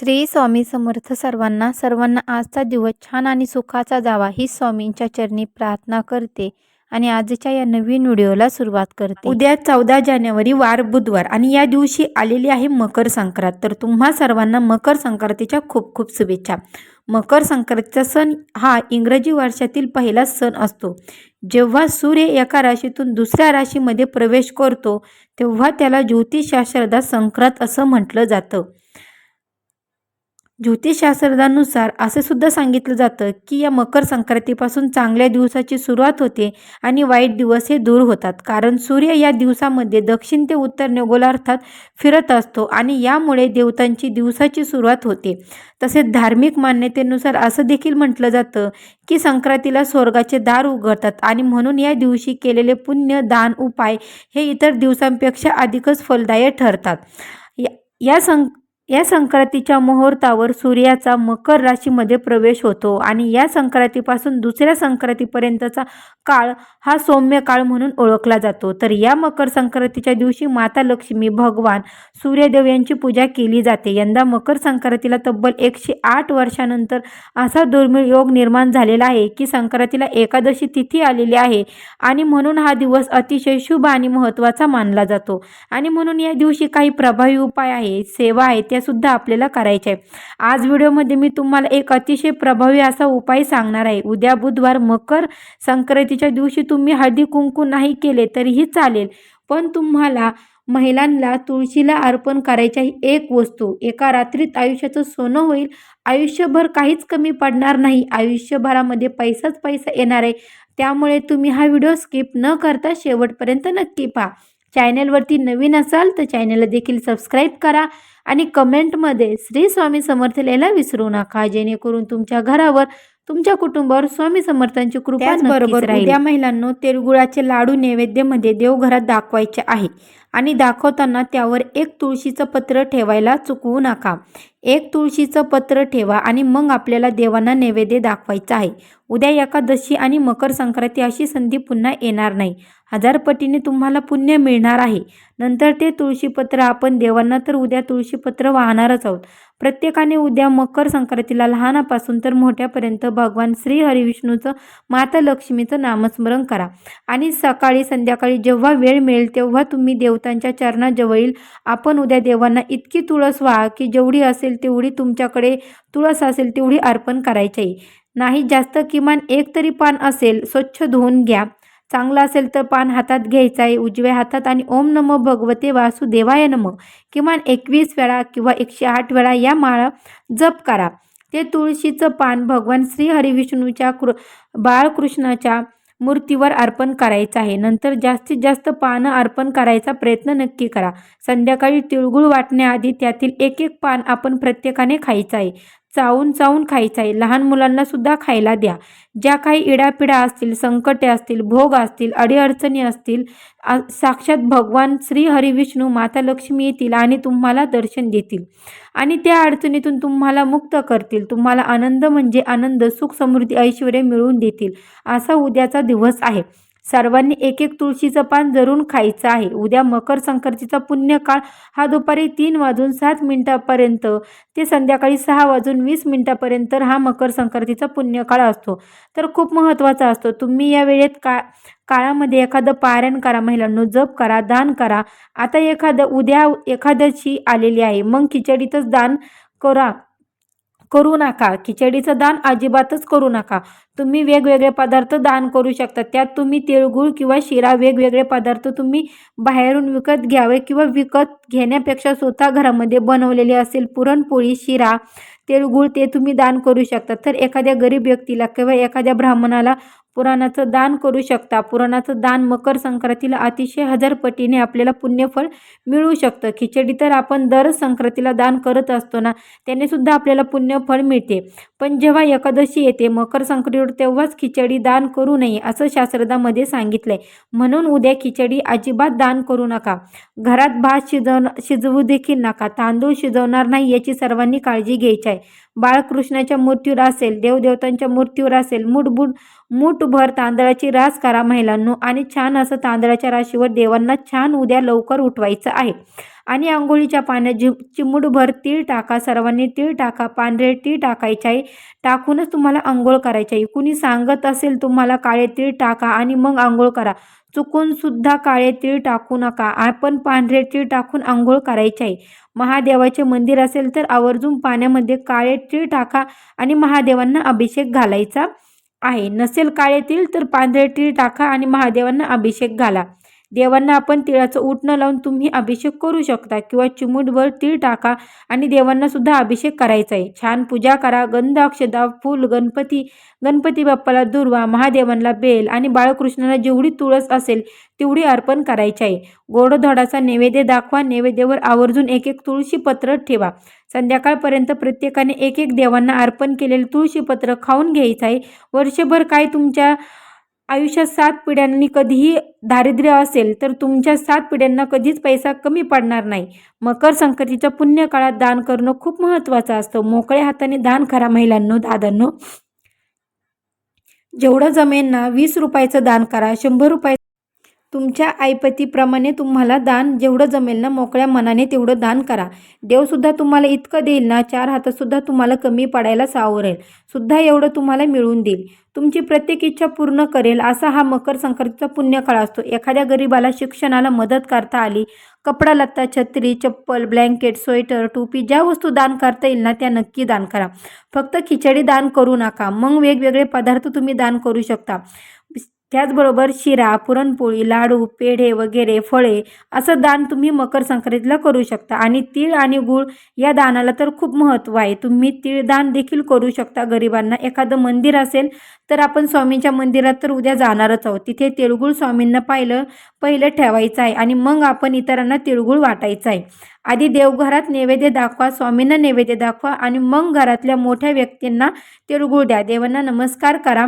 श्री स्वामी समर्थ सर्वांना सर्वांना आजचा दिवस छान आणि सुखाचा जावा ही स्वामींच्या चरणी प्रार्थना करते आणि आजच्या या नवीन व्हिडिओला सुरुवात करते. उद्या चौदा जानेवारी वार बुधवार आणि या दिवशी आलेली आहे मकर संक्रांत. तर तुम्हा सर्वांना मकर संक्रांतीच्या खूप खूप शुभेच्छा. मकर संक्रांतीचा सण हा इंग्रजी वर्षातील पहिला सण असतो. जेव्हा सूर्य एका राशीतून दुसऱ्या राशीमध्ये प्रवेश करतो तेव्हा त्याला ज्योतिषशास्त्रदा संक्रांत असं म्हटलं जातं. ज्योतिषशास्त्रानुसार असं सुद्धा सांगितलं जातं की या मकर संक्रांतीपासून चांगल्या दिवसाची सुरुवात होते आणि वाईट दिवस हे दूर होतात. कारण सूर्य या दिवसामध्ये दक्षिण ते उत्तर गोलार्थात फिरत असतो आणि यामुळे देवतांची दिवसाची सुरुवात होते. तसेच धार्मिक मान्यतेनुसार असं देखील म्हटलं जातं की संक्रांतीला स्वर्गाचे दार उघडतात आणि म्हणून या दिवशी केलेले पुण्य दान उपाय हे इतर दिवसांपेक्षा अधिकच फलदायक ठरतात. या या सं या संक्रांतीच्या मुहूर्तावर सूर्याचा मकर राशीमध्ये प्रवेश होतो आणि या संक्रांतीपासून दुसऱ्या संक्रांतीपर्यंतचा काळ हा सौम्य काळ म्हणून ओळखला जातो. तर या मकर संक्रांतीच्या दिवशी माता लक्ष्मी भगवान सूर्यदेव यांची पूजा केली जाते. यंदा मकर संक्रांतीला तब्बल एकशे आठ वर्षानंतर असा दुर्मिळ योग निर्माण झालेला आहे की संक्रांतीला एकादशी तिथी आलेली आहे आणि म्हणून हा दिवस अतिशय शुभ आणि महत्त्वाचा मानला जातो. आणि म्हणून या दिवशी काही प्रभावी उपाय आहे सेवा आहे त्या सुद्धा आपल्याला करायच्या आहे आज व्हिडिओमध्ये मी तुम्हाला एक अतिशय प्रभावी असा उपाय सांगणार आहे. उद्या बुधवार मकर संक्रांतीच्या दिवशी तुम्ही हळदी कुंकू नाही केले तरीही चालेल. पण तुम्हाला महिलांना तुळशीला अर्पण करायच्या एक वस्तू. एका रात्रीत आयुष्याचं सोनं होईल. आयुष्यभर काहीच कमी पडणार नाही. आयुष्यभरामध्ये पैसाच पैसा येणार आहे. त्यामुळे तुम्ही हा व्हिडिओ स्किप न करता शेवटपर्यंत नक्की पहा. चॅनलवरती नवीन असाल तर चॅनलला देखील सबस्क्राईब करा आणि कमेंटमध्ये श्री स्वामी समर्थ लिहायला विसरू नका. जेणेकरून तुमच्या घरावर तुमच्या कुटुंबावर स्वामी समर्थांची कृपा बरोबर उद्या महिलांनो तेलगुळाचे लाडू नैवेद्यामध्ये देवघरात दाखवायचे आहे. आणि दाखवताना त्यावर एक तुळशीचं पत्र ठेवायला चुकवू नका. एक तुळशीचं पत्र ठेवा आणि मग आपल्याला देवांना नैवेद्य दाखवायचा आहे. उद्या एकादशी आणि मकर संक्रांती अशी संधी पुन्हा येणार नाही. हजारपटीने तुम्हाला पुण्य मिळणार आहे. नंतर ते तुळशीपत्र आपण देवांना तर उद्या तुळशीपत्र वाहणारच आहोत. प्रत्येकाने उद्या मकर संक्रांतीला लहानापासून तर मोठ्यापर्यंत भगवान श्री हरिविष्णूचं माता लक्ष्मीचं नामस्मरण करा. आणि सकाळी संध्याकाळी जेव्हा वेळ मिळेल तेव्हा तुम्ही देवतांच्या चरणाजवळील आपण उद्या देवांना इतकी तुळस व्हा की जेवढी असेल तेवढी तुमच्याकडे तुळस असेल तेवढी अर्पण करायची नाही जास्त किमान एक तरी पान असेल स्वच्छ धुवून घ्या. चांगलं असेल तर पान हातात घ्यायचं आहे उजव्या हातात आणि ओम नमो भगवते वासुदेवाय नम. किमान एकवीस वेळा किंवा एकशे आठ वेळा या माळा जप करा. ते तुळशीचं पान भगवान श्री हरिविष्णूच्या कृ बाळकृष्णाच्या मूर्तीवर अर्पण करायचं आहे. नंतर जास्तीत जास्त पानं अर्पण करायचा प्रयत्न नक्की करा. संध्याकाळी तिळगुळ वाटण्याआधी त्यातील एक एक पान आपण प्रत्येकाने खायचं आहे. चावून चावून खायचं आहे. लहान मुलांना सुद्धा खायला द्या. ज्या काही इडापिडा असतील संकटे असतील भोग असतील अडीअडचणी असतील साक्षात भगवान श्री हरिविष्णू माता लक्ष्मी येतील आणि तुम्हाला दर्शन देतील. आणि त्या अडचणीतून तुम्हाला मुक्त करतील. तुम्हाला आनंद म्हणजे आनंद सुख समृद्धी ऐश्वर मिळवून देतील. असा उद्याचा दिवस आहे. सर्वांनी एक एक तुळशीचं पान जरूर खायचं आहे. उद्या मकर संक्रांतीचा पुण्यकाळ. हा दुपारी तीन वाजून सात मिनिटापर्यंत ते संध्याकाळी सहा वाजून वीस मिनिटापर्यंत हा मकर संक्रांतीचा पुण्यकाळ असतो. तर खूप महत्त्वाचा असतो. तुम्ही या वेळेत का काळामध्ये एखादं पारायण करा महिलांनो जप करा दान करा. आता एखादं उद्या एखाद्याची आलेली आहे. मग खिचडीतच दान करा. करू नका. खिचडीचं दान अजिबातच करू नका. तुम्ही वेगवेगळे पदार्थ दान करू शकता. त्यात तुम्ही तिळगुळ किंवा शिरा वेगवेगळे पदार्थ तुम्ही बाहेरून विकत घ्यावे किंवा विकत घेण्यापेक्षा स्वतः घरामध्ये बनवलेले असेल पुरणपोळी शिरा तिळगुळ ते तुम्ही दान करू शकता. तर एखाद्या गरीब व्यक्तीला किंवा एखाद्या ब्राह्मणाला पुराणाचं दान करू शकता. पुराणाचं दान मकर संक्रांतीला अतिशय हजार पटीने आपल्याला पुण्यफळ मिळू शकतं. खिचडी तर आपण दर संक्रांतीला दान करत असतो ना त्याने सुद्धा आपल्याला पुण्यफळ मिळते. पण जेव्हा एकादशी येते मकर संक्रांतीवर तेव्हाच खिचडी दान करू नये असं शास्त्रदामध्ये आहे म्हणून उद्या खिचडी अजिबात दान करू नका. घरात भात शिजव शिजवू देखील नका. तांदूळ शिजवणार नाही याची सर्वांनी काळजी घ्यायची आहे. बाळकृष्णाच्या मूर्तीवर असेल देवदेवतांच्या मूर्तीवर असेल मुठबुड मूठभर तांदळाची रास करा महिलांनो. आणि छान असं तांदळाच्या राशीवर देवांना छान उद्या लवकर उठवायचं आहे. आणि आंघोळीच्या पाण्यात झि चिमूटभर तीळ टाका सर्वांनी तीळ टाका पांढरे तीळ टाकायचे आहे टाकूनच तुम्हाला आंघोळ करायची आहे कुणी सांगत असेल तुम्हाला काळे तीळ टाका आणि मग आंघोळ करा. चुकून सुद्धा काळे तीळ टाकू नका. आपण पांढरे तीळ टाकून आंघोळ करायची आहे महादेवाचे मंदिर असेल तर आवर्जून पाण्यामध्ये काळे तीळ टाका आणि महादेवांना अभिषेक घालायचा आहे. नसेल काळे तीळ तर पांढरे तीळ टाका आणि महादेवांना अभिषेक घाला. देवांना आपण तिळाचं उठणं लावून तुम्ही अभिषेक करू शकता किंवा चिमूटभर तीळ टाका आणि देवांना सुद्धा अभिषेक करायचा आहे. छान पूजा करा गंध अक्षदा फूल गणपती गणपती बाप्पाला दुर्वा महादेवांना बेल आणि बाळकृष्णाला जेवढी तुळस असेल तेवढी अर्पण करायची आहे. गोडधोडाचा नैवेद्य दाखवा नैवेद्यावर आवर्जून एक एक तुळशीपत्र ठेवा. संध्याकाळपर्यंत प्रत्येकाने एक एक देवांना अर्पण केलेलं तुळशीपत्र खाऊन घ्यायचं आहे. वर्षभर काय तुमच्या आयुष्यात सात पिढ्यांनी कधीही दारिद्र्य असेल तर तुमच्या सात पिढ्यांना कधीच पैसा कमी पडणार नाही. मकर संक्रांतीच्या पुण्य काळात दान करणं खूप महत्त्वाचं असतं. मोकळ्या हाताने दान करा महिलांनो दादांनो. जेवढं जमेन ना वीस रुपयाचं दान करा शंभर रुपये तुमच्या ऐपतीप्रमाणे तुम्हाला दान जेवढं जमेल ना मोकळ्या मनाने तेवढं दान करा. देवसुद्धा तुम्हाला इतकं देईल ना चार हातातसुद्धा तुम्हाला कमी पडायला सावरेल. सुद्धा एवढं तुम्हाला मिळवून देईल. तुमची प्रत्येक इच्छा पूर्ण करेल असा हा मकर संक्रांतीचा पुण्यकाळ असतो. एखाद्या गरिबाला शिक्षणाला मदत करता आली कपडा लत्ता छत्री चप्पल ब्लँकेट स्वेटर टोपी ज्या वस्तू दान करता येईल ना त्या नक्की दान करा. फक्त खिचडी दान करू नका. मग वेगवेगळे पदार्थ तुम्ही दान करू शकता. त्याचबरोबर शिरा पुरणपोळी लाडू पेढे वगैरे फळे असं दान तुम्ही मकर संक्रांतीला करू शकता. आणि तीळ आणि गूळ या दानाला तर खूप महत्त्व आहे. तुम्ही तीळ दान देखील करू शकता. गरिबांना एखादं मंदिर असेल तर आपण स्वामींच्या मंदिरात तर उद्या जाणारच आहोत. तिथे तिळगुळ स्वामींना पाहिलं पहिलं ठेवायचं आहे आणि मग आपण इतरांना तिळगुळ वाटायचं आहे. आधी देवघरात नैवेद्य दाखवा स्वामींना नैवेद्य दाखवा आणि मग घरातल्या मोठ्या व्यक्तींना तिळगुळ द्या. देवांना नमस्कार करा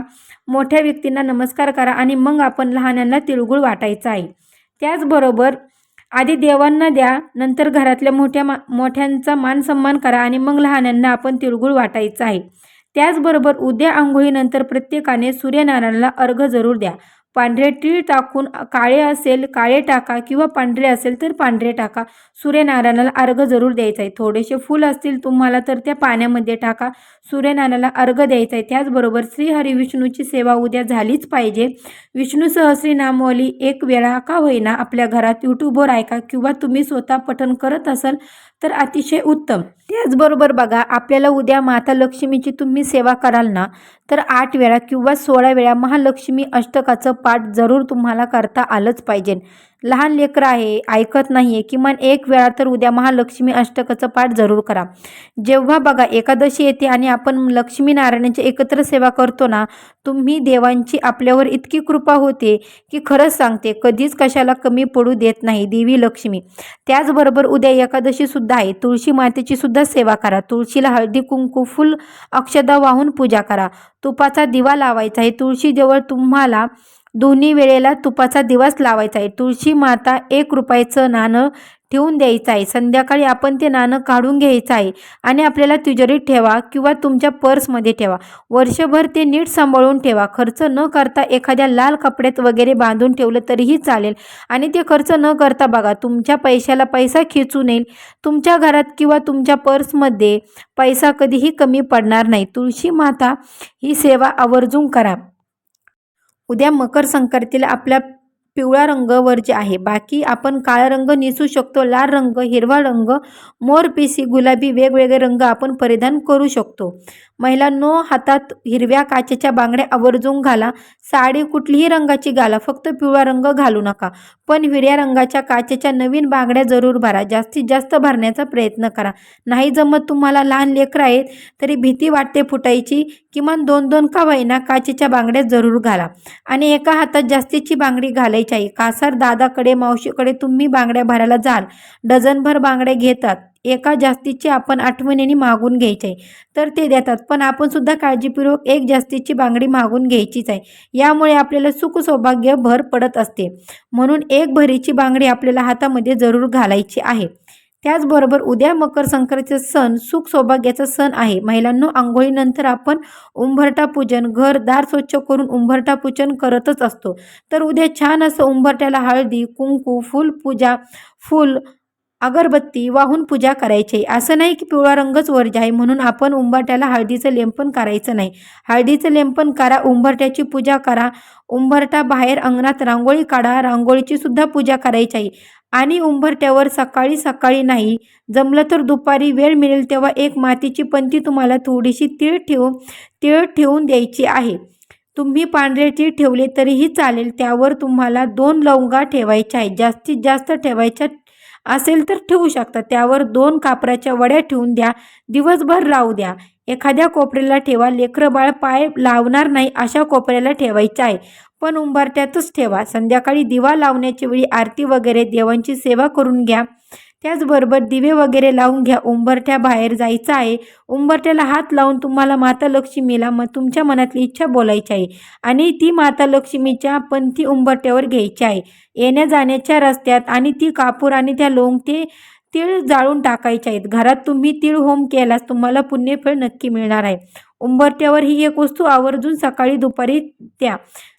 मोठ्या व्यक्तींना नमस्कार करा आणि मग आपण लहानांना तिळगुळ वाटायचं आहे. त्याचबरोबर आधी देवांना द्या नंतर घरातल्या मोठ्या मा मोठ्यांचा मान सन्मान करा आणि मग लहानांना आपण तिळगुळ वाटायचं आहे. त्याचबरोबर उद्या आंघोळीनंतर प्रत्येकाने सूर्यनारायणाला अर्घ जरूर द्या. पांढरे तीळ टाकून काळे असेल काळे टाका किंवा पांढरे असेल तर पांढरे टाका. सूर्यनारायणाला अर्घ जरूर द्यायचा आहे थोडेसे फूल असतील तुम्हाला तर त्या पाण्यामध्ये टाका. सूर्यनारायणाला अर्घ द्यायचा आहे त्याचबरोबर श्री विष्णूची सेवा उद्या झालीच पाहिजे. विष्णू सहस्री नामवली एक वेळा का होईना आपल्या घरात यूट्यूबवर ऐका किंवा तुम्ही स्वतः पठण करत असाल तर अतिशय उत्तम. त्याचबरोबर बघा आपल्याला उद्या माता लक्ष्मीची तुम्ही सेवा कराल ना तर आठ वेळा किंवा सोळा वेळा महालक्ष्मी अष्टकाचं पाठ जरूर तुम्हाला करता आलंच पाहिजे. लहान लेकरं आहे ऐकत नाही आहे किमान एक वेळा तर उद्या महालक्ष्मी अष्टकाचं पाठ जरूर करा. जेव्हा बघा एकादशी येते आणि आपण लक्ष्मीनारायणाची एकत्र सेवा करतो ना तुम्ही देवांची आपल्यावर इतकी कृपा होते की खरंच सांगते कधीच कशाला कमी पडू देत नाही देवी लक्ष्मी. त्याचबरोबर उद्या एकादशीसुद्धा आहे तुळशी मातेची सुद्धा सेवा करा. तुळशीला हळदी कुंकू फुल अक्षदा वाहून पूजा करा. तुपाचा दिवा लावायचा आहे तुळशीजवळ तुम्हाला दोन्ही वेळेला तुपाचा दिवाच लावायचा आहे. तुळशी माता एक रुपयाचं नाणं ठेवून द्यायचं आहे. संध्याकाळी आपण ते नाणं काढून घ्यायचं आहे आणि आपल्याला तिजोरीत ठेवा किंवा तुमच्या पर्समध्ये ठेवा. वर्षभर ते नीट सांभाळून ठेवा. खर्च न करता एखाद्या लाल कपड्यात वगैरे बांधून ठेवलं तरीही चालेल. आणि ते खर्च न करता बघा तुमच्या पैशाला पैसा खेचू नये तुमच्या घरात किंवा तुमच्या पर्समध्ये पैसा कधीही कमी पडणार नाही. तुळशी माता ही सेवा आवर्जून करा. उद्या मकर संक्रांतीला आपला पिवळा रंग वर्ज्य आहे. बाकी आपण काळा रंग नेसू शकतो लाल रंग हिरवा रंग मोरपिसी गुलाबी वेगवेगळे रंग आपण परिधान करू शकतो. महिलांनो हातात हिरव्या काचेच्या बांगड्या आवर्जून घाला. साडी कुठलीही रंगाची घाला फक्त पिवळा रंग घालू नका. पण हिरव्या रंगाच्या काचेच्या नवीन बांगड्या जरूर भरा. जास्तीत जास्त भरण्याचा प्रयत्न करा. नाही जमत तुम्हाला लहान लेकरं आहेत तरी भीती वाटते फुटायची. किमान दोन दोन का वहिना काचेच्या बांगड्या जरूर घाला. आणि एका हातात जास्तीची बांगडी घालायची आहे. कासार दादाकडे मावशीकडे तुम्ही बांगड्या भरायला जाल. डझनभर बांगड्या घेतात. एका जास्तीची आपण आठवणीने मागून घ्यायची आहे. तर ते देतात पण आपण सुद्धा काळजीपूर्वक एक जास्तीची बांगडी मागून घ्यायचीच आहे. यामुळे आपल्याला सुख सौभाग्य भर पडत असते. म्हणून एक भरीची बांगडी आपल्याला हातामध्ये जरूर घालायची आहे. त्याचबरोबर उद्या मकर संक्रांतीचा सण सुख सौभाग्याचा सण आहे. महिलांनो आंघोळीनंतर आपण उंबरटा पूजन घर दार स्वच्छ करून उंबरटा पूजन करतच असतो. तर उद्या छान असं उंबरट्याला हळदी कुंकू फुल पूजा फुल अगरबत्ती वाहून पूजा करायची. असं नाही की पिवळा रंगच वर्ज आहे म्हणून आपण उंबरट्याला हळदीचं लेंपन करायचं नाही. हळदीचं लेंपन करा उंबरट्याची पूजा करा. उंबरटा बाहेर अंगणात रांगोळी काढा रांगोळीची सुद्धा पूजा करायची. आहे आणि उंबरट्यावर सकाळी सकाळी नाही जमलं तर दुपारी वेळ मिळेल तेव्हा एक मातीची पंती तुम्हाला थोडीशी तीळ ठेवून तीळ ठेवून द्यायची आहे. तुम्ही पांढरे तीळ ठेवले तरीही चालेल त्यावर तुम्हाला दोन लवंगा ठेवायच्या आहेत. जास्तीत जास्त ठेवायच्या असेल तर ठेवू शकता. त्यावर दोन कापराच्या वड्या ठेवून द्या. दिवसभर राहू द्या. एखाद्या कोपऱ्याला ठेवा. लेकरं बाळ पाय लावणार नाही अशा कोपऱ्याला ठेवायचं आहे. पण उंबरट्यातच ठेवा. संध्याकाळी दिवा लावण्याच्या वेळी आरती वगैरे देवांची सेवा करून घ्या. त्याचबरोबर दिवे वगैरे लावून घ्या. उंबरठ्या बाहेर जायचं आहे. उंबरठ्याला हात लावून तुम्हाला माता लक्ष्मीला मग तुमच्या मनातली इच्छा बोलायची आहे. आणि ती माता लक्ष्मीच्या पंथी उंबरट्यावर घ्यायची आहे. येण्या जाण्याच्या रस्त्यात आणि ती कापूर आणि त्या लोंग ते तीळ जाळून टाकायचे आहेत. घरात तुम्ही तीळ होम केल्यास तुम्हाला पुण्यफळ नक्की मिळणार आहे. उंबरट्यावर ही एक वस्तू आवर्जून सकाळी दुपारी द्या.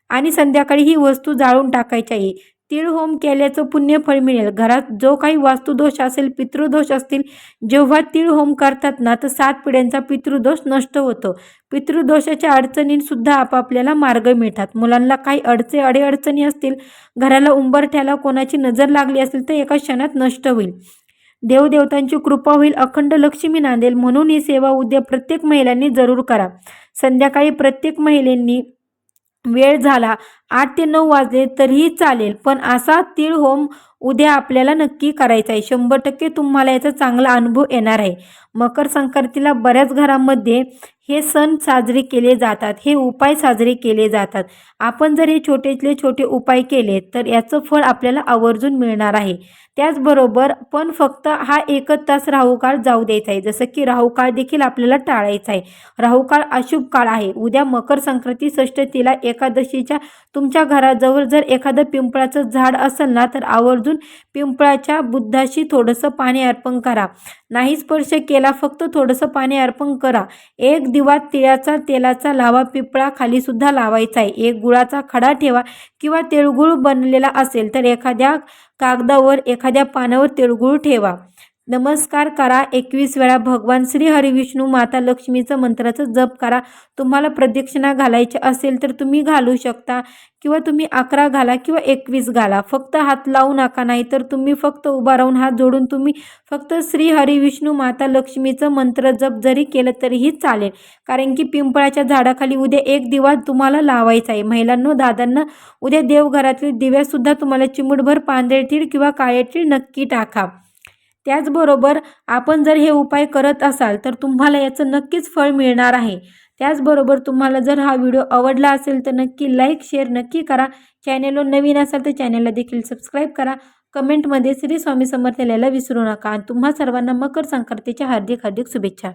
आणि संध्याकाळी ही वस्तू जाळून टाकायची आहे. तीळ होम केल्याचं पुण्यफळ मिळेल. घरात जो काही वास्तुदोष असेल पितृदोष असतील जेव्हा तीळ होम करतात ना तर सात पिढ्यांचा पितृदोष नष्ट होतो. पितृदोषाच्या अडचणींसुद्धा आपापल्याला मार्ग मिळतात. मुलांना काही अडचे अडीअडचणी असतील घराला उंबरठ्याला कोणाची नजर लागली असेल तर एका क्षणात नष्ट होईल. देवदेवतांची कृपा होईल अखंड लक्ष्मी नांदेल. म्हणून ही सेवा उद्या प्रत्येक महिलांनी जरूर करा. संध्याकाळी प्रत्येक महिलांनी वेळ झाला आठ ते नऊ वाजले तरीही चालेल. पण असा तीळ होम उद्या आपल्याला नक्की करायचा आहे. शंभर टक्के तुम्हाला याचा चांगला अनुभव येणार आहे. मकर संक्रांतीला बऱ्याच घरामध्ये हे सण साजरे केले जातात. हे उपाय साजरे केले जातात. आपण जर हे छोटेतले छोटे उपाय केले तर याचं फळ आपल्याला आवर्जून मिळणार आहे. त्याचबरोबर पण फक्त हा एकच तास राहुकाळ जाऊ द्यायचा आहे. जसं की राहुकाळ देखील आपल्याला टाळायचा आहे. राहुकाळ अशुभ काळ आहे. उद्या मकर संक्रांती षष्ठतीला एकादशीच्या तुमच्या घराजवळ जर एखादं पिंपळाचं झाड असेल ना तर आवर्जून पिंपळाच्या बुद्धाशी थोडंसं पाणी अर्पण करा. नाही स्पर्श केला फक्त थोडंसं पाणी अर्पण करा. एक दिवा तिळाचा तेलाचा लावा पिंपळा खाली सुद्धा लावायचा आहे. एक गुळाचा खडा ठेवा किंवा तिळगुळ बनलेला असेल तर एखाद्या कागदावर एखाद्या पानावर तिळगुळ ठेवा. नमस्कार करा एकवीस वेळा भगवान श्री हरिविष्णू माता लक्ष्मीचं मंत्राचं जप करा. तुम्हाला प्रदक्षिणा घालायची असेल तर तुम्ही घालू शकता किंवा तुम्ही अकरा घाला किंवा एकवीस घाला. फक्त हात लावू नका नाही तर तुम्ही फक्त उभा राहून हात जोडून तुम्ही फक्त श्री हरिविष्णू माता लक्ष्मीचं मंत्र जप जरी केलं तरीही चालेल. कारण की पिंपळाच्या झाडाखाली उद्या एक दिवा तुम्हाला लावायचा आहे. महिलांनो दादांना उद्या देवघरातले दिव्यासुद्धा तुम्हाला चिमुटभर पांढरे तीळ किंवा काळे तीळ नक्की टाका. त्याचबरोबर आपण जर हे उपाय करत असाल तर तुम्हाला याचं नक्कीच फळ मिळणार आहे. त्याचबरोबर तुम्हाला जर हा व्हिडिओ आवडला असेल तर नक्की लाईक शेअर नक्की करा. चॅनेलवर नवीन असाल तर चॅनेलला देखील सबस्क्राईब करा. कमेंटमध्ये श्री स्वामी समर्थ लिहायला विसरू नका. आणि तुम्हा सर्वांना मकर संक्रांतीच्या हार्दिक हार्दिक शुभेच्छा.